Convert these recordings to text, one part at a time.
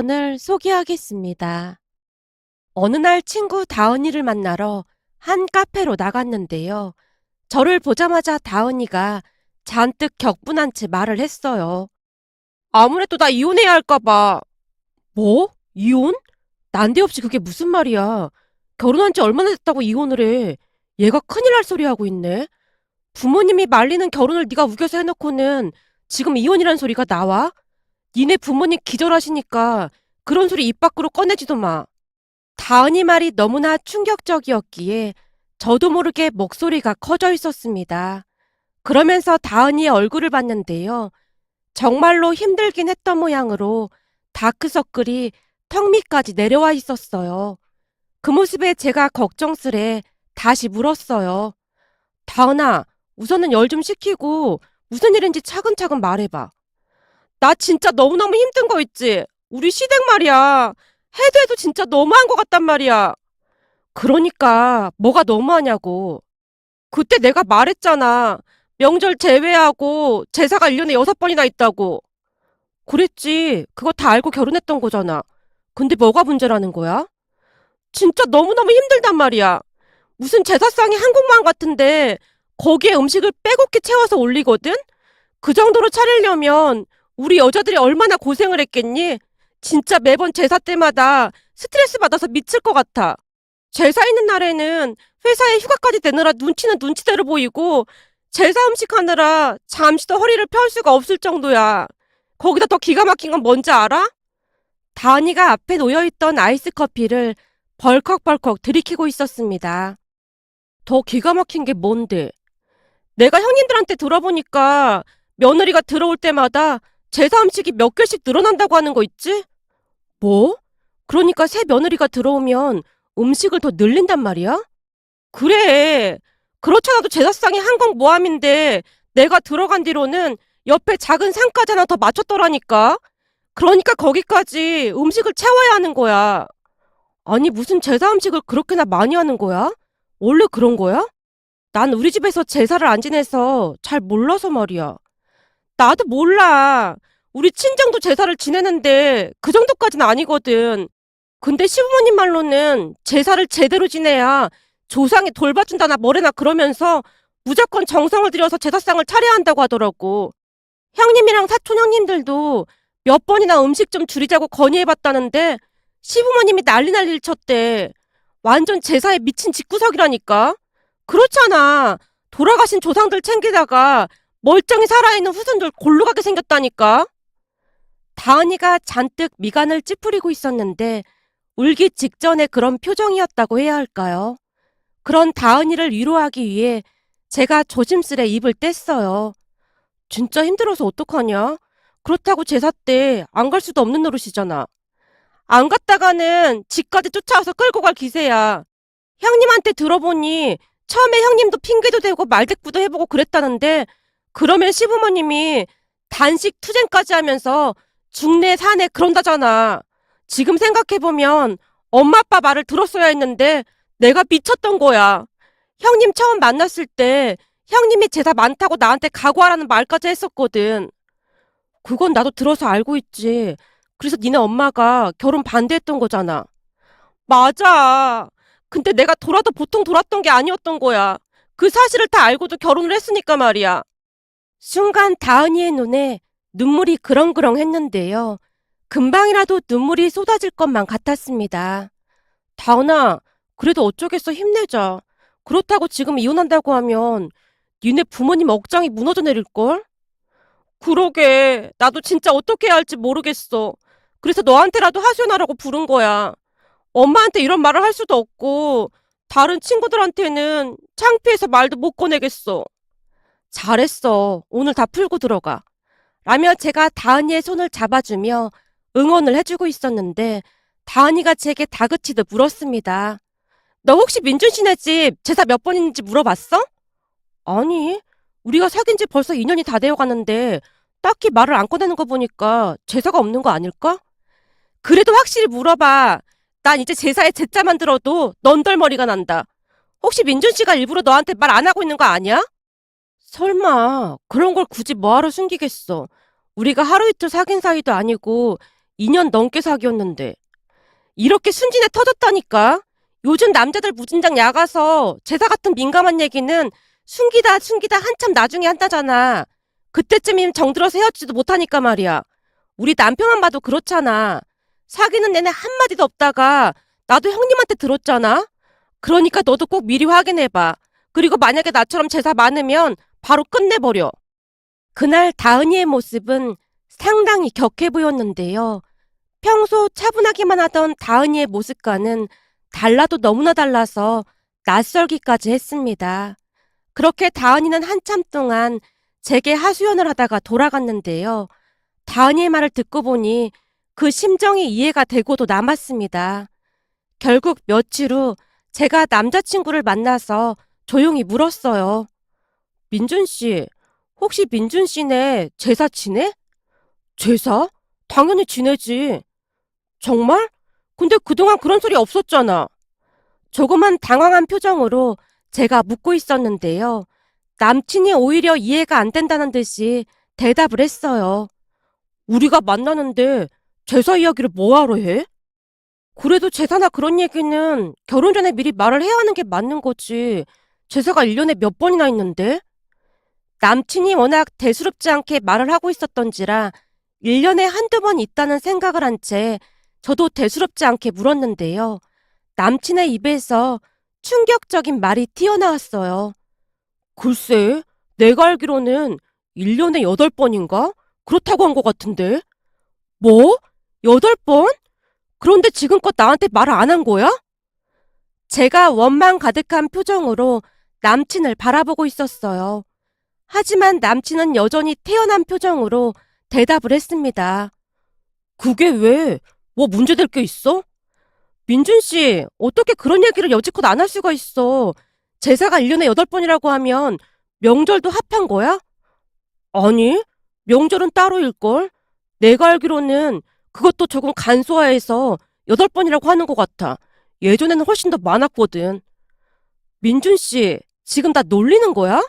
사연을 소개하겠습니다. 어느 날 친구 다은이를 만나러 한 카페로 나갔는데요. 저를 보자마자 다은이가 잔뜩 격분한 채 말을 했어요. 아무래도 나 이혼해야 할까봐. 뭐? 이혼? 난데없이 그게 무슨 말이야. 결혼한 지 얼마나 됐다고 이혼을 해. 얘가 큰일 날 소리 하고 있네. 부모님이 말리는 결혼을 네가 우겨서 해놓고는 지금 이혼이란 소리가 나와? 니네 부모님 기절하시니까 그런 소리 입 밖으로 꺼내지도 마. 다은이 말이 너무나 충격적이었기에 저도 모르게 목소리가 커져 있었습니다. 그러면서 다은이의 얼굴을 봤는데요. 정말로 힘들긴 했던 모양으로 다크서클이 턱 밑까지 내려와 있었어요. 그 모습에 제가 걱정스레 다시 물었어요. 다은아, 우선은 열 좀 식히고 무슨 일인지 차근차근 말해봐. 나 진짜 너무너무 힘든 거 있지? 우리 시댁 말이야. 해도 해도 진짜 너무한 것 같단 말이야. 그러니까 뭐가 너무하냐고. 그때 내가 말했잖아. 명절 제외하고 제사가 1년에 여섯 번이나 있다고. 그랬지. 그거 다 알고 결혼했던 거잖아. 근데 뭐가 문제라는 거야? 진짜 너무너무 힘들단 말이야. 무슨 제사상이 한국만 같은데 거기에 음식을 빼곡히 채워서 올리거든? 그 정도로 차리려면 우리 여자들이 얼마나 고생을 했겠니? 진짜 매번 제사 때마다 스트레스 받아서 미칠 것 같아. 제사 있는 날에는 회사에 휴가까지 내느라 눈치는 눈치대로 보이고 제사 음식 하느라 잠시도 허리를 펼 수가 없을 정도야. 거기다 더 기가 막힌 건 뭔지 알아? 다은이가 앞에 놓여있던 아이스 커피를 벌컥벌컥 들이키고 있었습니다. 더 기가 막힌 게 뭔데? 내가 형님들한테 들어보니까 며느리가 들어올 때마다 제사 음식이 몇 개씩 늘어난다고 하는 거 있지? 뭐? 그러니까 새 며느리가 들어오면 음식을 더 늘린단 말이야? 그래. 그렇잖아도 제사상이 한국 모함인데 내가 들어간 뒤로는 옆에 작은 상까지 하나 더 맞췄더라니까. 그러니까 거기까지 음식을 채워야 하는 거야. 아니 무슨 제사 음식을 그렇게나 많이 하는 거야? 원래 그런 거야? 난 우리 집에서 제사를 안 지내서 잘 몰라서 말이야. 나도 몰라. 우리 친정도 제사를 지내는데 그 정도까지는 아니거든. 근데 시부모님 말로는 제사를 제대로 지내야 조상이 돌봐준다나 뭐래나 그러면서 무조건 정성을 들여서 제사상을 차려야 한다고 하더라고. 형님이랑 사촌 형님들도 몇 번이나 음식 좀 줄이자고 건의해봤다는데 시부모님이 난리 난리를 쳤대. 완전 제사에 미친 집구석이라니까. 그렇잖아. 돌아가신 조상들 챙기다가 멀쩡히 살아있는 후손들 골로 가게 생겼다니까. 다은이가 잔뜩 미간을 찌푸리고 있었는데 울기 직전에 그런 표정이었다고 해야 할까요? 그런 다은이를 위로하기 위해 제가 조심스레 입을 뗐어요. 진짜 힘들어서 어떡하냐? 그렇다고 제사 때 안 갈 수도 없는 노릇이잖아. 안 갔다가는 집까지 쫓아와서 끌고 갈 기세야. 형님한테 들어보니 처음에 형님도 핑계도 대고 말대꾸도 해보고 그랬다는데 그러면 시부모님이 단식 투쟁까지 하면서 중내 사내 그런다잖아. 지금 생각해보면 엄마 아빠 말을 들었어야 했는데 내가 미쳤던 거야. 형님 처음 만났을 때 형님이 제사 많다고 나한테 각오하라는 말까지 했었거든. 그건 나도 들어서 알고 있지. 그래서 니네 엄마가 결혼 반대했던 거잖아. 맞아. 근데 내가 돌아도 보통 돌았던 게 아니었던 거야. 그 사실을 다 알고도 결혼을 했으니까 말이야. 순간 다은이의 눈에 눈물이 그렁그렁 했는데요. 금방이라도 눈물이 쏟아질 것만 같았습니다. 다은아, 그래도 어쩌겠어 힘내자. 그렇다고 지금 이혼한다고 하면 니네 부모님 억장이 무너져 내릴걸? 그러게. 나도 진짜 어떻게 해야 할지 모르겠어. 그래서 너한테라도 하소연하라고 부른 거야. 엄마한테 이런 말을 할 수도 없고, 다른 친구들한테는 창피해서 말도 못 꺼내겠어. 잘했어. 오늘 다 풀고 들어가. 라며 제가 다은이의 손을 잡아주며 응원을 해주고 있었는데, 다은이가 제게 다그치듯 물었습니다. 너 혹시 민준 씨네 집 제사 몇 번인지 물어봤어? 아니, 우리가 사귄 지 벌써 2년이 다 되어 가는데, 딱히 말을 안 꺼내는 거 보니까 제사가 없는 거 아닐까? 그래도 확실히 물어봐. 난 이제 제사에 제자만 들어도 넌덜머리가 난다. 혹시 민준 씨가 일부러 너한테 말 안 하고 있는 거 아니야? 설마 그런 걸 굳이 뭐하러 숨기겠어. 우리가 하루 이틀 사귄 사이도 아니고 2년 넘게 사귀었는데. 이렇게 순진해 터졌다니까. 요즘 남자들 무진장 야가서 제사 같은 민감한 얘기는 숨기다 숨기다 한참 나중에 한다잖아. 그때쯤이면 정들어서 헤어지지도 못하니까 말이야. 우리 남편만 봐도 그렇잖아. 사귀는 내내 한마디도 없다가 나도 형님한테 들었잖아. 그러니까 너도 꼭 미리 확인해봐. 그리고 만약에 나처럼 제사 많으면 바로 끝내버려. 그날 다은이의 모습은 상당히 격해 보였는데요. 평소 차분하기만 하던 다은이의 모습과는 달라도 너무나 달라서 낯설기까지 했습니다. 그렇게 다은이는 한참 동안 제게 하소연을 하다가 돌아갔는데요. 다은이의 말을 듣고 보니 그 심정이 이해가 되고도 남았습니다. 결국 며칠 후 제가 남자친구를 만나서 조용히 물었어요. 민준 씨, 혹시 민준 씨네 제사 지내? 제사? 당연히 지내지. 정말? 근데 그동안 그런 소리 없었잖아. 조금은 당황한 표정으로 제가 묻고 있었는데요. 남친이 오히려 이해가 안 된다는 듯이 대답을 했어요. 우리가 만나는데 제사 이야기를 뭐하러 해? 그래도 제사나 그런 얘기는 결혼 전에 미리 말을 해야 하는 게 맞는 거지. 제사가 1년에 몇 번이나 있는데? 남친이 워낙 대수롭지 않게 말을 하고 있었던지라 1년에 한두 번 있다는 생각을 한 채 저도 대수롭지 않게 물었는데요. 남친의 입에서 충격적인 말이 튀어나왔어요. 글쎄, 내가 알기로는 1년에 8번인가? 그렇다고 한 것 같은데. 뭐? 8번? 그런데 지금껏 나한테 말을 안 한 거야? 제가 원망 가득한 표정으로 남친을 바라보고 있었어요. 하지만 남친은 여전히 태연한 표정으로 대답을 했습니다. 그게 왜? 뭐 문제될 게 있어? 민준 씨, 어떻게 그런 얘기를 여지껏 안 할 수가 있어? 제사가 1년에 8번이라고 하면 명절도 합한 거야? 아니, 명절은 따로일걸? 내가 알기로는 그것도 조금 간소화해서 8번이라고 하는 것 같아. 예전에는 훨씬 더 많았거든. 민준 씨, 지금 나 놀리는 거야?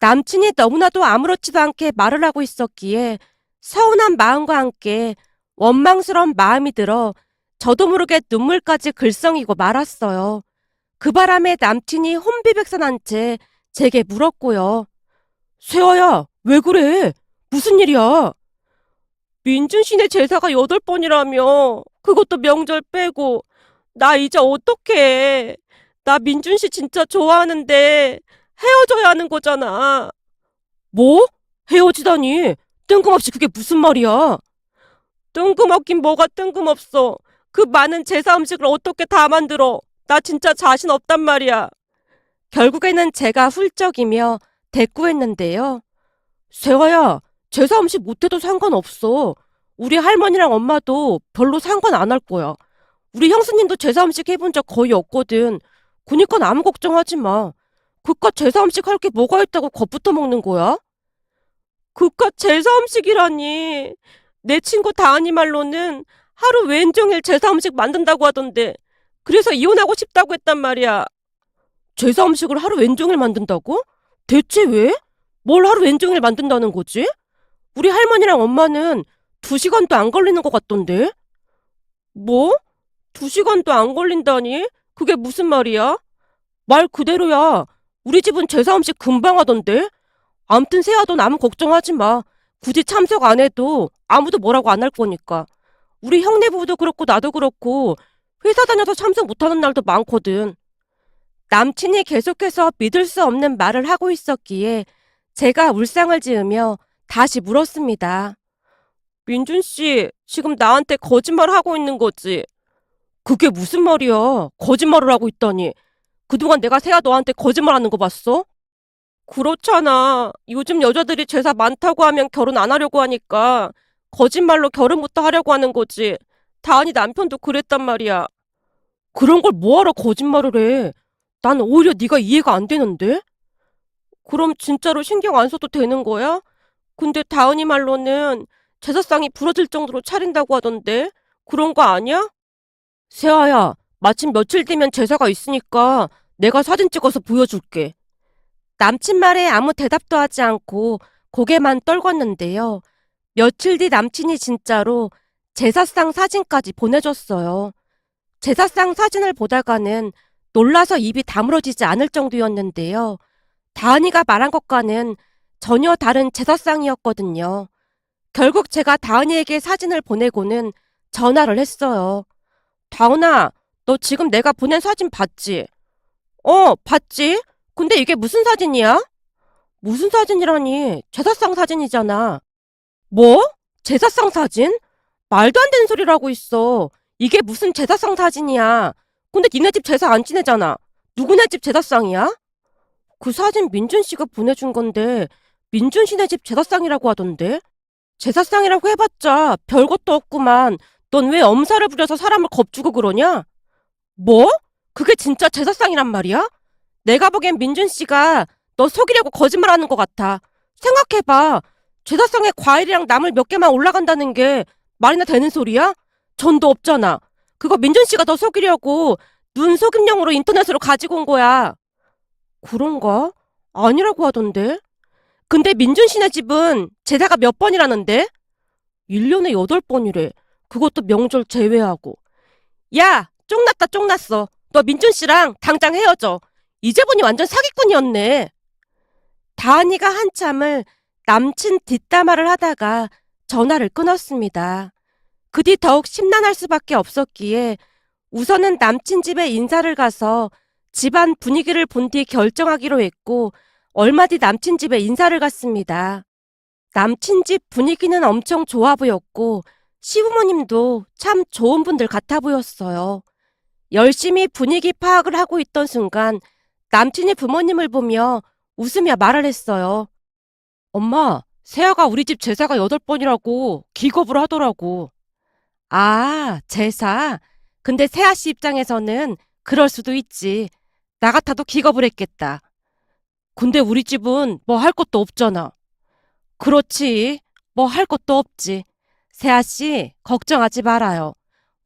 남친이 너무나도 아무렇지도 않게 말을 하고 있었기에 서운한 마음과 함께 원망스러운 마음이 들어 저도 모르게 눈물까지 글썽이고 말았어요. 그 바람에 남친이 혼비백산한 채 제게 물었고요. 세아야, 왜 그래? 무슨 일이야? 민준 씨네 제사가 여덟 번이라며. 그것도 명절 빼고. 나 이제 어떡해. 나 민준 씨 진짜 좋아하는데 헤어져야 하는 거잖아. 뭐? 헤어지다니? 뜬금없이 그게 무슨 말이야? 뜬금없긴 뭐가 뜬금없어. 그 많은 제사 음식을 어떻게 다 만들어. 나 진짜 자신 없단 말이야. 결국에는 제가 훌쩍이며 대꾸했는데요. 세화야, 제사 음식 못해도 상관없어. 우리 할머니랑 엄마도 별로 상관 안 할 거야. 우리 형수님도 제사 음식 해본 적 거의 없거든. 그니까 아무 걱정하지 마. 그깟 제사 음식 할 게 뭐가 있다고 겁부터 먹는 거야? 그깟 제사 음식이라니. 내 친구 다은이 말로는 하루 왼종일 제사 음식 만든다고 하던데. 그래서 이혼하고 싶다고 했단 말이야. 제사 음식을 하루 왼종일 만든다고? 대체 왜? 뭘 하루 왼종일 만든다는 거지? 우리 할머니랑 엄마는 두 시간도 안 걸리는 것 같던데? 뭐? 두 시간도 안 걸린다니? 그게 무슨 말이야? 말 그대로야. 우리 집은 제사 음식 금방 하던데? 암튼 새아돈 아무 걱정하지 마. 굳이 참석 안 해도 아무도 뭐라고 안 할 거니까. 우리 형네 부부도 그렇고 나도 그렇고 회사 다녀서 참석 못하는 날도 많거든. 남친이 계속해서 믿을 수 없는 말을 하고 있었기에 제가 울상을 지으며 다시 물었습니다. 민준 씨, 지금 나한테 거짓말 하고 있는 거지? 그게 무슨 말이야? 거짓말을 하고 있다니. 그동안 내가 새야 너한테 거짓말 하는 거 봤어? 그렇잖아. 요즘 여자들이 제사 많다고 하면 결혼 안 하려고 하니까 거짓말로 결혼부터 하려고 하는 거지. 다은이 남편도 그랬단 말이야. 그런 걸 뭐하러 거짓말을 해? 난 오히려 네가 이해가 안 되는데? 그럼 진짜로 신경 안 써도 되는 거야? 근데 다은이 말로는 제사상이 부러질 정도로 차린다고 하던데 그런 거 아니야? 세아야, 마침 며칠 뒤면 제사가 있으니까 내가 사진 찍어서 보여줄게. 남친 말에 아무 대답도 하지 않고 고개만 떨궜는데요. 며칠 뒤 남친이 진짜로 제사상 사진까지 보내줬어요. 제사상 사진을 보다가는 놀라서 입이 다물어지지 않을 정도였는데요. 다은이가 말한 것과는 전혀 다른 제사상이었거든요. 결국 제가 다은이에게 사진을 보내고는 전화를 했어요. 다은아, 너 지금 내가 보낸 사진 봤지? 어, 봤지? 근데 이게 무슨 사진이야? 무슨 사진이라니? 제사상 사진이잖아. 뭐? 제사상 사진? 말도 안 되는 소리라고 있어. 이게 무슨 제사상 사진이야. 근데 니네 집 제사 안 지내잖아. 누구네 집 제사상이야? 그 사진 민준 씨가 보내준 건데 민준 씨네 집 제사상이라고 하던데? 제사상이라고 해봤자 별것도 없구만. 넌 왜 엄살을 부려서 사람을 겁주고 그러냐? 뭐? 그게 진짜 제사상이란 말이야? 내가 보기엔 민준 씨가 너 속이려고 거짓말하는 것 같아. 생각해봐. 제사상에 과일이랑 나물 몇 개만 올라간다는 게 말이나 되는 소리야? 전도 없잖아. 그거 민준 씨가 너 속이려고 눈 속임용으로 인터넷으로 가지고 온 거야. 그런가? 아니라고 하던데. 근데 민준 씨네 집은 제사가 몇 번이라는데? 1년에 8번이래. 그것도 명절 제외하고. 야! 쫑났다 쫑났어. 너 민준 씨랑 당장 헤어져. 이제 보니 완전 사기꾼이었네. 다은이가 한참을 남친 뒷담화를 하다가 전화를 끊었습니다. 그 뒤 더욱 심란할 수밖에 없었기에 우선은 남친 집에 인사를 가서 집안 분위기를 본 뒤 결정하기로 했고 얼마 뒤 남친 집에 인사를 갔습니다. 남친 집 분위기는 엄청 좋아 보였고 시부모님도 참 좋은 분들 같아 보였어요. 열심히 분위기 파악을 하고 있던 순간 남친이 부모님을 보며 웃으며 말을 했어요. 엄마, 세아가 우리 집 제사가 여덟 번이라고 기겁을 하더라고. 아, 제사? 근데 세아 씨 입장에서는 그럴 수도 있지. 나 같아도 기겁을 했겠다. 근데 우리 집은 뭐 할 것도 없잖아. 그렇지. 뭐 할 것도 없지. 세아 씨, 걱정하지 말아요.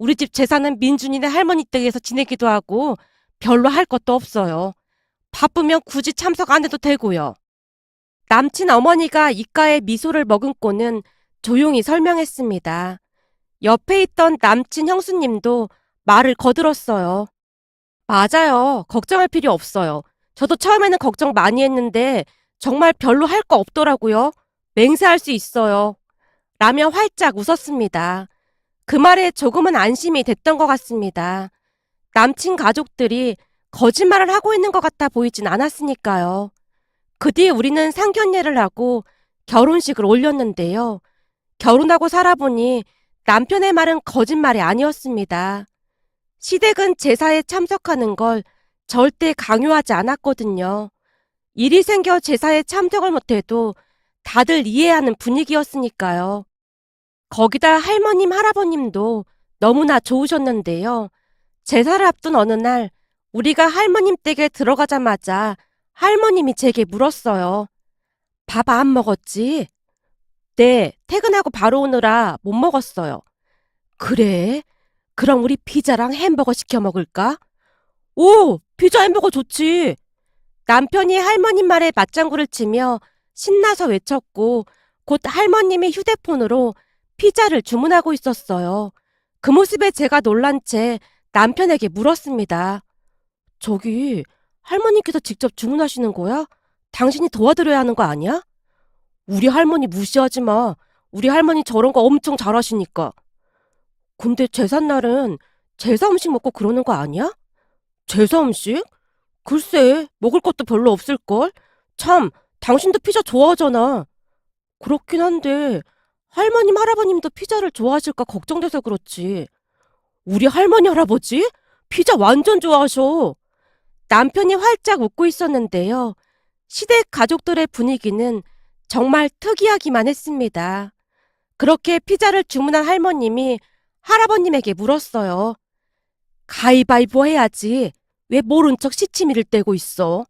우리 집 제사는 민준이네 할머니 댁에서 지내기도 하고 별로 할 것도 없어요. 바쁘면 굳이 참석 안 해도 되고요. 남친 어머니가 입가에 미소를 머금고는 조용히 설명했습니다. 옆에 있던 남친 형수님도 말을 거들었어요. 맞아요. 걱정할 필요 없어요. 저도 처음에는 걱정 많이 했는데 정말 별로 할 거 없더라고요. 맹세할 수 있어요. 라며 활짝 웃었습니다. 그 말에 조금은 안심이 됐던 것 같습니다. 남친 가족들이 거짓말을 하고 있는 것 같아 보이진 않았으니까요. 그 뒤 우리는 상견례를 하고 결혼식을 올렸는데요. 결혼하고 살아보니 남편의 말은 거짓말이 아니었습니다. 시댁은 제사에 참석하는 걸 절대 강요하지 않았거든요. 일이 생겨 제사에 참석을 못해도 다들 이해하는 분위기였으니까요. 거기다 할머님, 할아버님도 너무나 좋으셨는데요. 제사를 앞둔 어느 날 우리가 할머님 댁에 들어가자마자 할머님이 제게 물었어요. 밥 안 먹었지? 네, 퇴근하고 바로 오느라 못 먹었어요. 그래? 그럼 우리 피자랑 햄버거 시켜 먹을까? 오, 피자 햄버거 좋지. 남편이 할머님 말에 맞장구를 치며 신나서 외쳤고 곧 할머님이 휴대폰으로 피자를 주문하고 있었어요. 그 모습에 제가 놀란 채 남편에게 물었습니다. 저기, 할머니께서 직접 주문하시는 거야? 당신이 도와드려야 하는 거 아니야? 우리 할머니 무시하지 마. 우리 할머니 저런 거 엄청 잘하시니까. 근데 제삿날은 제사 음식 먹고 그러는 거 아니야? 제사 음식? 글쎄, 먹을 것도 별로 없을걸? 참, 당신도 피자 좋아하잖아. 그렇긴 한데, 할머님, 할아버님도 피자를 좋아하실까 걱정돼서 그렇지. 우리 할머니, 할아버지? 피자 완전 좋아하셔. 남편이 활짝 웃고 있었는데요. 시댁 가족들의 분위기는 정말 특이하기만 했습니다. 그렇게 피자를 주문한 할머님이 할아버님에게 물었어요. 가위바위보 해야지. 왜 모른 척 시치미를 떼고 있어?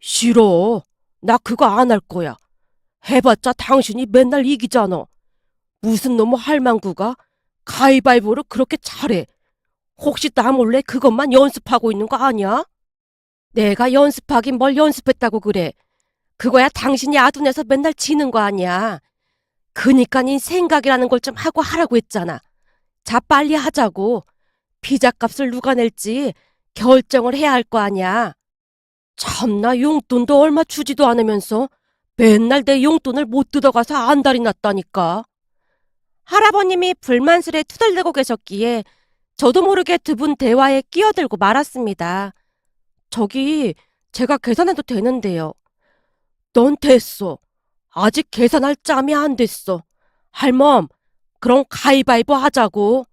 싫어. 나 그거 안 할 거야. 해봤자 당신이 맨날 이기잖아. 무슨 놈의 할망구가 가위바위보를 그렇게 잘해. 혹시 나 몰래 그것만 연습하고 있는 거 아니야? 내가 연습하긴 뭘 연습했다고 그래. 그거야 당신이 아둔해서 맨날 지는 거 아니야. 그니까 니 생각이라는 걸 좀 하고 하라고 했잖아. 자, 빨리 하자고. 피자 값을 누가 낼지 결정을 해야 할 거 아니야. 참나 용돈도 얼마 주지도 않으면서 맨날 내 용돈을 못 뜯어가서 안달이 났다니까. 할아버님이 불만스레 투덜대고 계셨기에 저도 모르게 두 분 대화에 끼어들고 말았습니다. 저기 제가 계산해도 되는데요. 넌 됐어. 아직 계산할 짬이 안 됐어. 할멈, 그럼 가위바위보 하자고.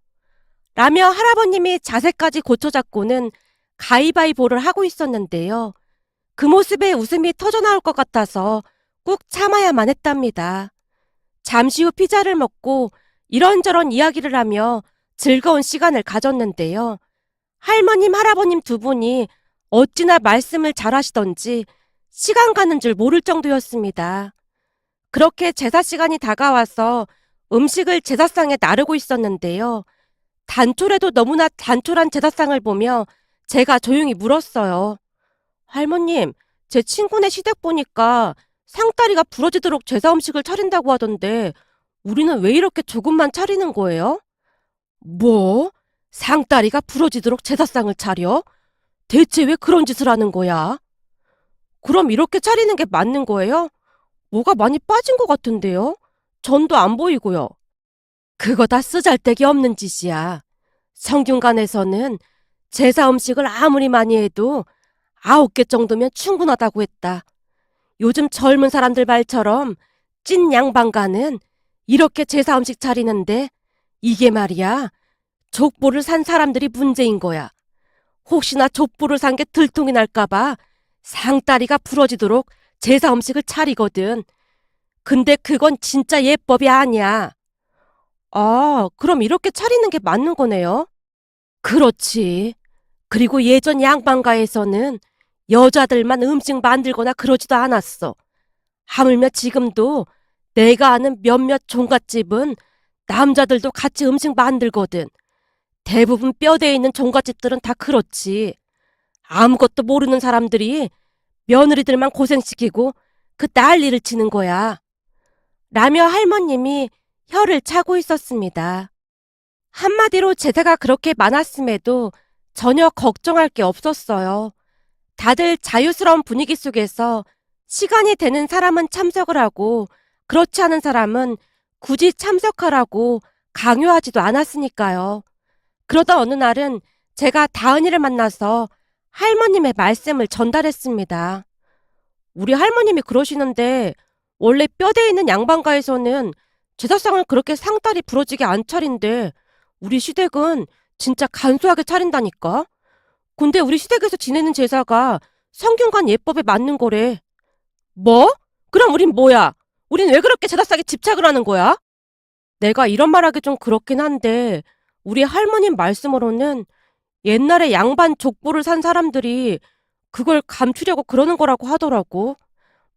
라며 할아버님이 자세까지 고쳐잡고는 가위바위보를 하고 있었는데요. 그 모습에 웃음이 터져나올 것 같아서 꾹 참아야만 했답니다. 잠시 후 피자를 먹고 이런저런 이야기를 하며 즐거운 시간을 가졌는데요. 할머님, 할아버님 두 분이 어찌나 말씀을 잘하시던지 시간 가는 줄 모를 정도였습니다. 그렇게 제사 시간이 다가와서 음식을 제사상에 나르고 있었는데요. 단촐해도 너무나 단촐한 제사상을 보며 제가 조용히 물었어요. 할머님, 제 친구네 시댁 보니까 상다리가 부러지도록 제사 음식을 차린다고 하던데 우리는 왜 이렇게 조금만 차리는 거예요? 뭐? 상다리가 부러지도록 제사상을 차려? 대체 왜 그런 짓을 하는 거야? 그럼 이렇게 차리는 게 맞는 거예요? 뭐가 많이 빠진 것 같은데요? 전도 안 보이고요. 그거 다 쓰잘데기 없는 짓이야. 성균관에서는 제사 음식을 아무리 많이 해도 아홉 개 정도면 충분하다고 했다. 요즘 젊은 사람들 말처럼 찐 양반가는 이렇게 제사 음식 차리는데 이게 말이야. 족보를 산 사람들이 문제인 거야. 혹시나 족보를 산 게 들통이 날까봐 상다리가 부러지도록 제사 음식을 차리거든. 근데 그건 진짜 예법이 아니야. 아, 그럼 이렇게 차리는 게 맞는 거네요? 그렇지. 그리고 예전 양반가에서는 여자들만 음식 만들거나 그러지도 않았어. 하물며 지금도 내가 아는 몇몇 종갓집은 남자들도 같이 음식 만들거든. 대부분 뼈대에 있는 종갓집들은 다 그렇지. 아무것도 모르는 사람들이 며느리들만 고생시키고 그 난리를 치는 거야. 라며 할머님이 혀를 차고 있었습니다. 한마디로 제사가 그렇게 많았음에도 전혀 걱정할 게 없었어요. 다들 자유스러운 분위기 속에서 시간이 되는 사람은 참석을 하고 그렇지 않은 사람은 굳이 참석하라고 강요하지도 않았으니까요. 그러다 어느 날은 제가 다은이를 만나서 할머님의 말씀을 전달했습니다. 우리 할머님이 그러시는데 원래 뼈대 있는 양반가에서는 제사상을 그렇게 상다리 부러지게 안 차린데 우리 시댁은 진짜 간소하게 차린다니까. 근데 우리 시댁에서 지내는 제사가 성균관 예법에 맞는 거래. 뭐? 그럼 우린 뭐야? 우린 왜 그렇게 제사상에 집착을 하는 거야? 내가 이런 말하기 좀 그렇긴 한데 우리 할머님 말씀으로는 옛날에 양반 족보를 산 사람들이 그걸 감추려고 그러는 거라고 하더라고.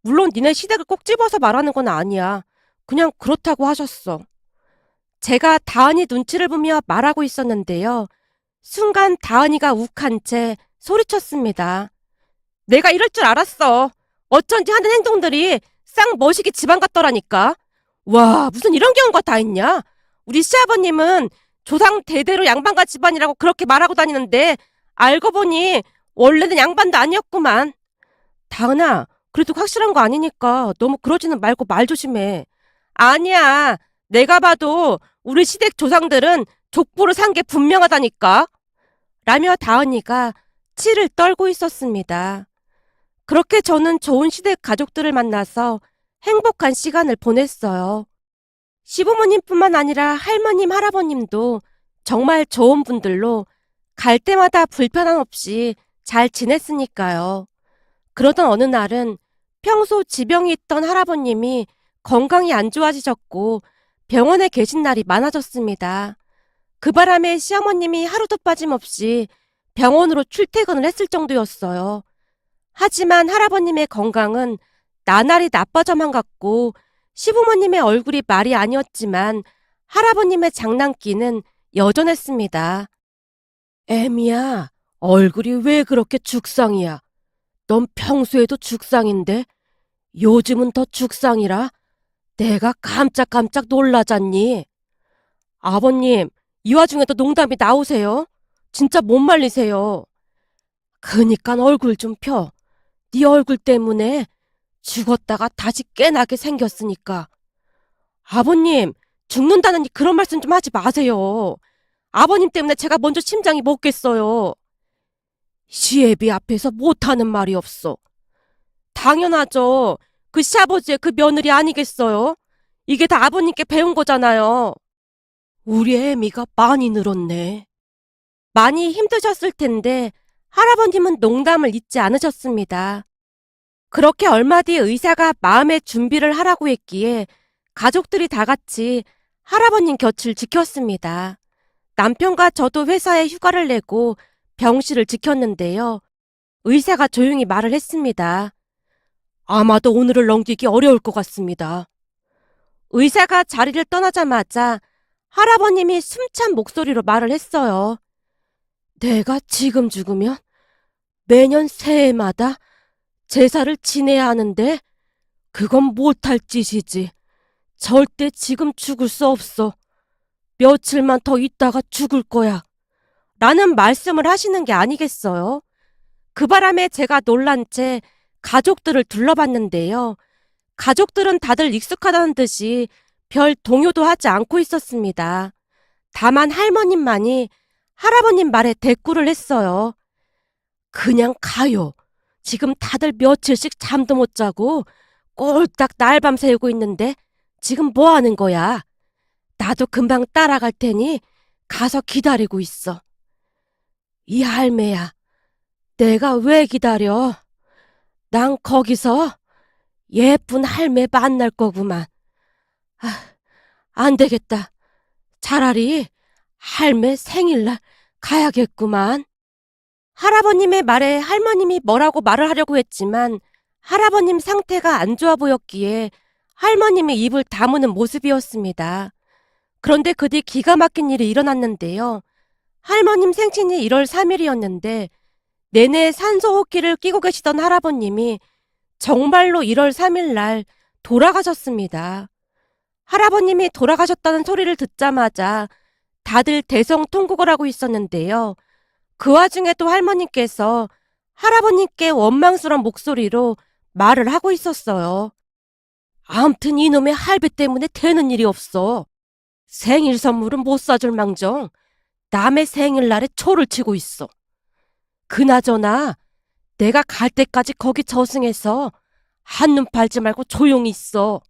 물론 니네 시댁을 꼭 집어서 말하는 건 아니야. 그냥 그렇다고 하셨어. 제가 다은이 눈치를 보며 말하고 있었는데요. 순간 다은이가 욱한 채 소리쳤습니다. 내가 이럴 줄 알았어. 어쩐지 하는 행동들이 쌍 멋이게 집안 같더라니까. 와, 무슨 이런 경우가 다 있냐? 우리 시아버님은 조상 대대로 양반가 집안이라고 그렇게 말하고 다니는데 알고 보니 원래는 양반도 아니었구만. 다은아, 그래도 확실한 거 아니니까 너무 그러지는 말고 말 조심해. 아니야. 내가 봐도 우리 시댁 조상들은 족보를 산 게 분명하다니까. 라며 다은이가 치를 떨고 있었습니다. 그렇게 저는 좋은 시댁 가족들을 만나서 행복한 시간을 보냈어요. 시부모님뿐만 아니라 할머님, 할아버님도 정말 좋은 분들로 갈 때마다 불편함 없이 잘 지냈으니까요. 그러던 어느 날은 평소 지병이 있던 할아버님이 건강이 안 좋아지셨고 병원에 계신 날이 많아졌습니다. 그 바람에 시어머님이 하루도 빠짐없이 병원으로 출퇴근을 했을 정도였어요. 하지만 할아버님의 건강은 나날이 나빠져만 갔고 시부모님의 얼굴이 말이 아니었지만 할아버님의 장난기는 여전했습니다. 애미야, 얼굴이 왜 그렇게 죽상이야? 넌 평소에도 죽상인데 요즘은 더 죽상이라 내가 깜짝깜짝 놀라잖니. 아버님, 이 와중에도 농담이 나오세요? 진짜 못 말리세요. 그니까 얼굴 좀 펴. 네 얼굴 때문에 죽었다가 다시 깨나게 생겼으니까. 아버님, 죽는다느니 그런 말씀 좀 하지 마세요. 아버님 때문에 제가 먼저 심장이 먹겠어요. 시애비 앞에서 못하는 말이 없어. 당연하죠. 그 시아버지의 그 며느리 아니겠어요? 이게 다 아버님께 배운 거잖아요. 우리 애미가 많이 늘었네. 많이 힘드셨을 텐데 할아버님은 농담을 잊지 않으셨습니다. 그렇게 얼마 뒤 의사가 마음의 준비를 하라고 했기에 가족들이 다 같이 할아버님 곁을 지켰습니다. 남편과 저도 회사에 휴가를 내고 병실을 지켰는데요. 의사가 조용히 말을 했습니다. 아마도 오늘을 넘기기 어려울 것 같습니다. 의사가 자리를 떠나자마자 할아버님이 숨찬 목소리로 말을 했어요. 내가 지금 죽으면 매년 새해마다 제사를 지내야 하는데 그건 못할 짓이지. 절대 지금 죽을 수 없어. 며칠만 더 있다가 죽을 거야. 라는 말씀을 하시는 게 아니겠어요? 그 바람에 제가 놀란 채 가족들을 둘러봤는데요. 가족들은 다들 익숙하다는 듯이 별 동요도 하지 않고 있었습니다. 다만 할머님만이 할아버님 말에 대꾸를 했어요. 그냥 가요. 지금 다들 며칠씩 잠도 못 자고 꼴딱 날밤 새우고 있는데 지금 뭐 하는 거야? 나도 금방 따라갈 테니 가서 기다리고 있어. 이 할매야, 내가 왜 기다려? 난 거기서 예쁜 할매 만날 거구만. 아, 안 되겠다. 차라리 할매 생일날 가야겠구만. 할아버님의 말에 할머님이 뭐라고 말을 하려고 했지만 할아버님 상태가 안 좋아 보였기에 할머님이 입을 다무는 모습이었습니다. 그런데 그 뒤 기가 막힌 일이 일어났는데요. 할머님 생신이 1월 3일이었는데 내내 산소 호흡기를 끼고 계시던 할아버님이 정말로 1월 3일 날 돌아가셨습니다. 할아버님이 돌아가셨다는 소리를 듣자마자 다들 대성통곡을 하고 있었는데요. 그 와중에도 할머님께서 할아버님께 원망스러운 목소리로 말을 하고 있었어요. 암튼 이놈의 할배 때문에 되는 일이 없어. 생일 선물은 못 사줄 망정 남의 생일날에 초를 치고 있어. 그나저나 내가 갈 때까지 거기 저승해서 한눈 팔지 말고 조용히 있어.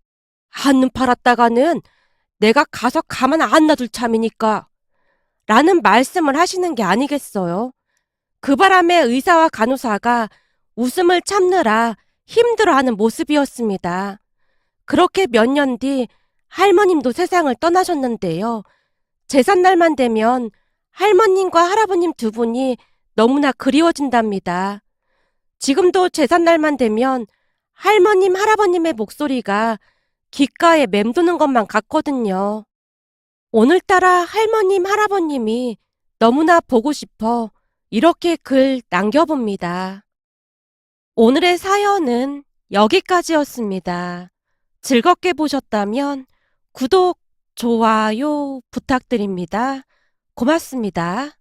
한눈 팔았다가는 내가 가서 가만 안 놔둘 참이니까. 라는 말씀을 하시는 게 아니겠어요. 그 바람에 의사와 간호사가 웃음을 참느라 힘들어하는 모습이었습니다. 그렇게 몇 년 뒤 할머님도 세상을 떠나셨는데요. 제삿날만 되면 할머님과 할아버님 두 분이 너무나 그리워진답니다. 지금도 제삿날만 되면 할머님, 할아버님의 목소리가 귓가에 맴도는 것만 같거든요. 오늘따라 할머님, 할아버님이 너무나 보고 싶어 이렇게 글 남겨봅니다. 오늘의 사연은 여기까지였습니다. 즐겁게 보셨다면 구독, 좋아요 부탁드립니다. 고맙습니다.